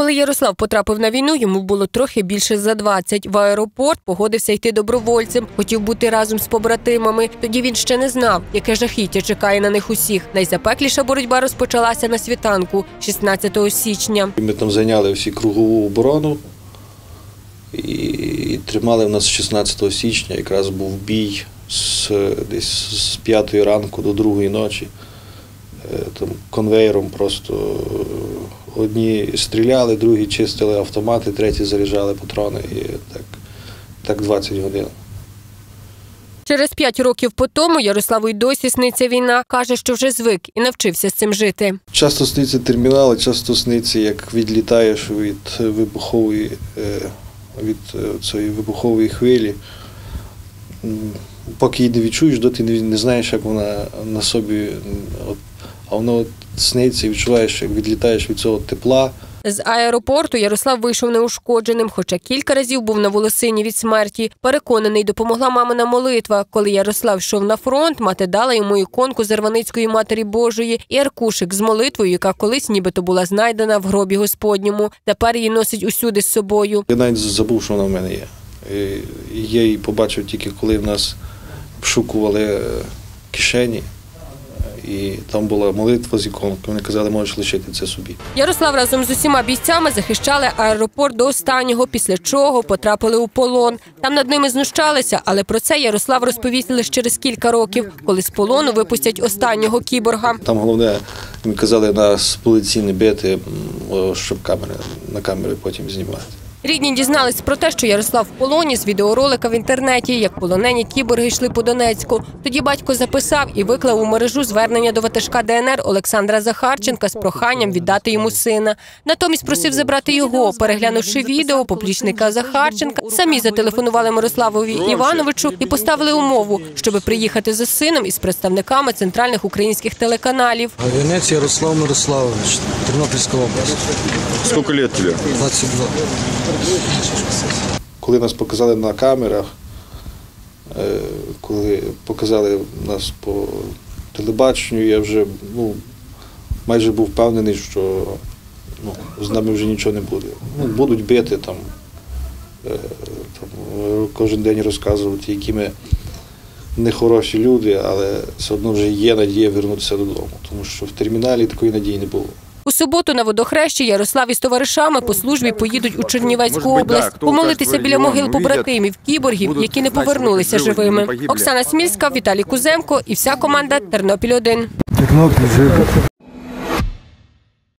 Коли Ярослав потрапив на війну, йому було трохи більше за 20. В аеропорт погодився йти добровольцем, хотів бути разом з побратимами. Тоді він ще не знав, яке жахіття чекає на них усіх. Найзапекліша боротьба розпочалася на світанку 16 січня. Ми там зайняли всі кругову оборону і, тримали в нас 16 січня, якраз був бій з, десь з 5 ранку до 2 ночі. Е, Там конвейером просто одні стріляли, другі чистили автомати, треті заряджали патрони і так, так 20 годин. Через п'ять років по тому Ярославу й досі сниться війна. каже, що вже звик і навчився з цим жити. Часто сниться термінали, часто сниться, як відлітаєш від вибухової, е, від е, цієї вибухової хвилі. Поки її не відчуєш, доти не, не знаєш, як вона на собі. От, а воно сниться і відчуваєш, як відлітаєш від цього тепла. З аеропорту Ярослав вийшов неушкодженим, хоча кілька разів був на волосині від смерті. Переконаний, допомогла мамина молитва. Коли Ярослав йшов на фронт, мати дала йому іконку Зерваницької матері Божої і аркушик з молитвою, яка колись нібито була знайдена в гробі Господньому. Тепер її носить усюди з собою. Я навіть забув, що вона в мене є. Я її побачив тільки коли в нас обшукували е, кишені, і там була молитва з іконкою. Вони казали, можеш лишити це собі. Ярослав разом з усіма бійцями захищали аеропорт до останнього, після чого потрапили у полон. Там над ними знущалися, але про це Ярослав розповість лише через кілька років, коли з полону випустять останнього кіборга. Там головне, їм казали нас полиці не бити, щоб камери на камери потім знімати. Рідні дізнались про те, що Ярослав в полоні з відеоролика в інтернеті, як полонені кіборги йшли по Донецьку. Тоді батько записав і виклав у мережу звернення до ватажка ДНР Олександра Захарченка з проханням віддати йому сина. Натомість просив забрати його. Переглянувши відео поплічника Захарченка, самі зателефонували Мирославові Івановичу і поставили умову, щоб приїхати за сином із представниками центральних українських телеканалів. Гавінець Ярослав Мирославович, Тернопільська область, Сколько лет тебе? 22. Коли нас показали на камерах, е, коли показали нас по телебаченню, я вже ну, майже був впевнений, що ну, з нами вже нічого не буде. Ну, будуть бити там, е, там кожен день розказувати, які ми нехороші люди, але все одно вже є надія вернутися додому, тому що в терміналі такої надії не було. У суботу на водохрещі Ярослав із товаришами по службі поїдуть у Чернівецьку область помолитися біля могил побратимів кіборгів, які не повернулися живими. Оксана Смільська, Віталій Куземко і вся команда Тернопіль 1